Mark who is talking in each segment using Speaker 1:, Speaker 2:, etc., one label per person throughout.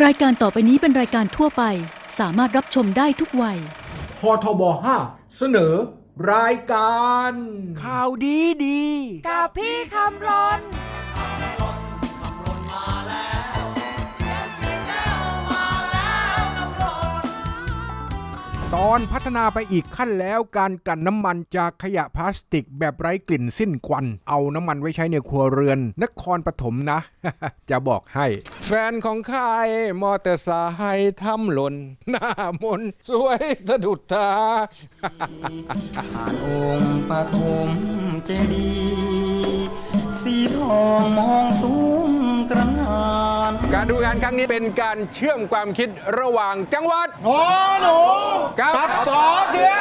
Speaker 1: รายการต่อไปนี้เป็นรายการทั่วไป สามารถรับชมได้ทุกวัย
Speaker 2: พทบ5เสนอ รายการ
Speaker 3: ข่าวดีดี
Speaker 4: กับพี่คำรน
Speaker 3: ตอนพัฒนาไปอีกขั้นแล้วการกลั่นน้ำมันจากขยะพลาสติกแบบไร้กลิ่นสิ้นควัน เอาน้ำมันไว้ใช้ในครัวเรือน นครปฐมนะ จะบอกให้แฟนของข้ายมอเตอร์ไซค์ทำหล่น หน้ามนสวยสะดุดตา
Speaker 5: ผ่านองค์ปฐมเจดี สีทองมองสูงกระหงา
Speaker 3: การดูงานครั้งนี้เป็นการเชื่อมความคิดระหว่างจังหวัด
Speaker 6: โอ้หนู
Speaker 3: ครับ
Speaker 6: กับสอเสีย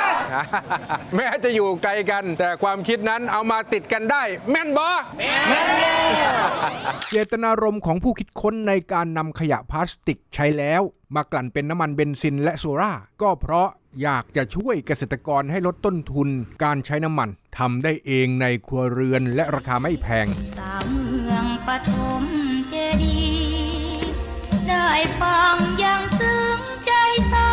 Speaker 3: แม้จะอยู่ไกลกัน แต่ความคิดนั้นเอามาติดกันได้ แม่นบอเจตนารมณ์ของผู้คิดค้นในการนำขยะพลาสติกใช้แล้ว มากลั่นเป็นน้ำมันเบนซินและโซล่าก็เพราะอยากจะช่วยเกษตรกรให้ลดต้นทุนการใช้น้ำมันทำได้เองในครัวเรือนและราคาไม่แพง
Speaker 7: สามเมืองปฐมเจดีย์ ได้ฟังอย่างซึ้งใจสา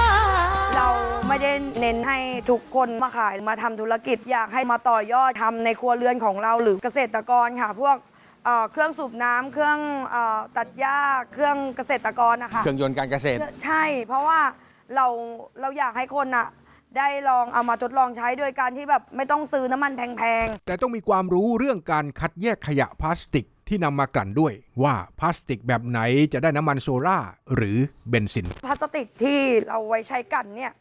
Speaker 4: เราไม่ได้เน้นให้ทุกคนมาขายมาทำธุรกิจ อยากให้มาต่อยอดทำในครัวเรือนของเราหรือเกษตรกรค่ะ พวกเอ่อเครื่องสูบน้ำเครื่องเออตัดหญ้าเครื่องเกษตรกรนะคะ
Speaker 3: เครื่องยนต์การเกษตร
Speaker 4: ใช่ เพราะว่าเราเราอยากให้คนอะได้ลองเอามาทดลองใช้โดยการที่แบบไม่ต้องซื้อน้ำมันแพง
Speaker 3: แต่ต้องมีความรู้เรื่องการคัดแยกขยะพลาสติก ที่นำมากลั่นด้วยว่าพลาสติกแบบไหนจะได้น้ำมันโซล่าหรือเบนซิน
Speaker 4: พลาสติกที่เราไว้ใช้กันเนี่ย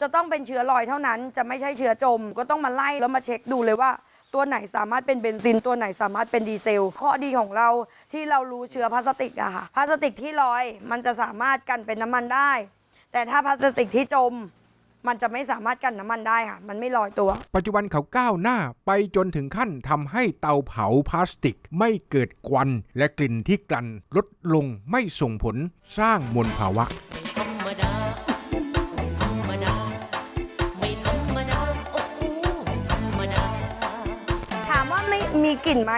Speaker 4: จะต้องเป็นเชื้อลอยเท่านั้น จะไม่ใช่เชื้อจม ก็ต้องมาไล่แล้วมาเช็คดูเลยว่าตัวไหนสามารถเป็นเบนซิน ตัวไหนสามารถเป็นดีเซล ข้อดีของเราที่เรารู้เชื้อพลาสติกอะค่ะพลาสติกที่ลอยมันจะสามารถกันเป็นน้ำมันได้ แต่ถ้าพลาสติกที่จม มันจะไม่สามารถกันน้ำมันได้ค่ะ มันไม่ลอยตัว
Speaker 3: ปัจจุบันเขาก้าวหน้าไปจนถึงขั้นทำให้เตาเผาพลาสติก ไม่เกิดควัน และกลิ่นที่กลั่นลดลงไม่ส่งผลสร้างมลภาวะ
Speaker 8: ธรรมดาธรรมดาไม่ธรรมดาโอ้โหธรรมดา
Speaker 4: ถามว่าไม่มีกลิ่นไหม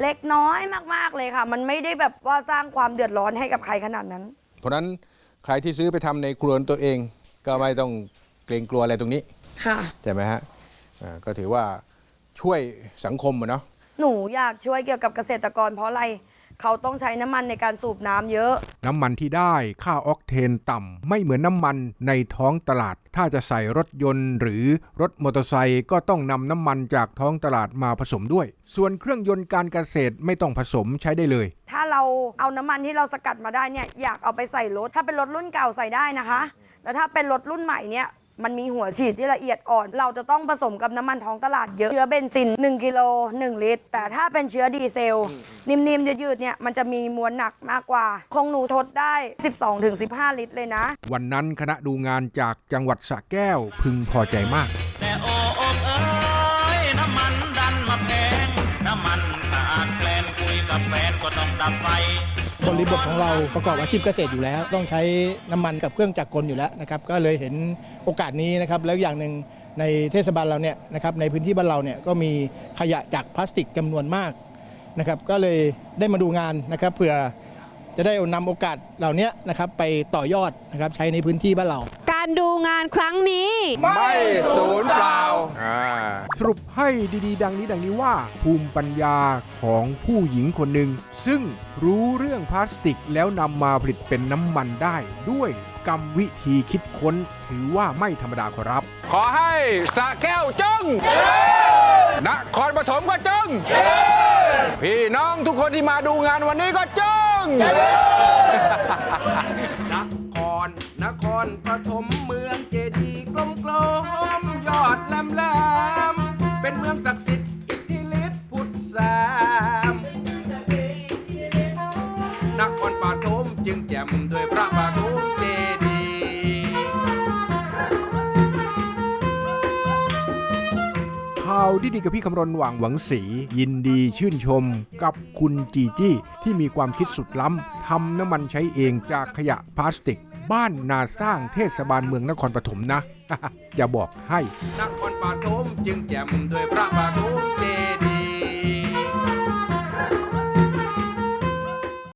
Speaker 4: เล็กน้อยมาก ๆ เลยค่ะ มันไม่ได้แบบว่าสร้างความเดือดร้อนให้กับใครขนาดนั้น
Speaker 3: เพราะฉะนั้นใครที่ซื้อไปทำในครัวตัวเองก็ไม่ต้อง เกรงกลัวอะไรตรงนี้
Speaker 4: ค่ะ
Speaker 3: ใช่ไหมฮะอ่าก็ถือว่าช่วยสังคมอะเนาะ
Speaker 4: หนูอยากช่วยเกี่ยวกับเกษตรกรเพราะอะไร เขาต้องใช้น้ำมันในการสูบน้ำเยอะ
Speaker 3: น้ำมันที่ได้ค่าออกเทนต่ำไม่เหมือนน้ำมันในท้องตลาด ถ้าจะใส่รถยนต์หรือรถมอเตอร์ไซค์ก็ต้องนำน้ำมันจากท้องตลาดมาผสมด้วย ส่วนเครื่องยนต์การเกษตรไม่ต้องผสมใช้ได้เลย
Speaker 4: ถ้าเราเอาน้ำมันที่เราสกัดมาได้เนี่ยอยากเอาไปใส่รถ ถ้าเป็นรถรุ่นเก่าใส่ได้นะคะ แต่ถ้าเป็นรถรุ่นใหม่เนี่ย มันมีหัวฉีดที่ละเอียดอ่อน เราจะต้องผสมกับน้ำมันท้องตลาดเยอะ เชื้อเบนซิน 1 กิโล 1 ลิตร แต่ถ้าเป็นเชื้อดีเซล นิ่มๆยืดๆเนี่ยมันจะมีมวลหนักมากกว่า คงหนูทดได้ 12-15 ลิตรเลยนะ
Speaker 3: วันนั้นคณะดูงานจากจังหวัดสระแก้วพึงพอใจมาก
Speaker 5: แต่โอ้อกเอ้ยน้ำมันดันมาแพงน้ำมันขาดแคลนคุยกับแฟนก็ต้องดับไฟ
Speaker 6: บริบทของเราประกอบอาชีพเกษตรอยู่แล้ว ต้องใช้น้ำมันกับเครื่องจักรกลอยู่แล้วนะครับก็เลยเห็นโอกาสนี้นะครับแล้วอย่างหนึ่งในเทศบาลเราเนี่ยนะครับในพื้นที่บ้านเราเนี่ยก็มีขยะจากพลาสติกจำนวนมากนะครับก็เลยได้มาดูงานนะครับเผื่อจะได้นำโอกาสเหล่านี้นะครับไปต่อยอดนะครับใช้ในพื้นที่บ้านเรา
Speaker 9: ดูงานครั้งนี้
Speaker 3: ไม่ศูนย์เปล่าสรุปให้ดีๆ ดังนี้ดังนี้ว่า ภูมิปัญญาของผู้หญิงคนหนึ่ง ซึ่งรู้เรื่องพลาสติกแล้วนำมาผลิตเป็นน้ำมันได้ด้วยกรรมวิธีคิดค้นถือว่าไม่ธรรมดาครับ ขอให้สะแก้วจงนครปฐมก็จงพี่น้องทุกคนที่มาดูงานวันนี้ก็จง นครนครปฐมเมืองเจดีย์กลมกลมๆยอดแหลมแหลมๆเป็นเมืองศักดิ์สิทธิ์อิทธิฤทธิ์พุทธแสมนครปฐมจึงแจ่มด้วยพระปฐมาวดีดีๆกับพี่คำรณหว่างหวังสี ยินดีชื่นชมกับคุณจีจี้ที่มีความคิดสุดล้ำทำน้ำมันใช้เองจากขยะพลาสติก บ้านนาสร้างเทศบาลเมืองนครปฐมนะ จะบอกให้นครปฐมจึงแจ่มด้วยพระปฐม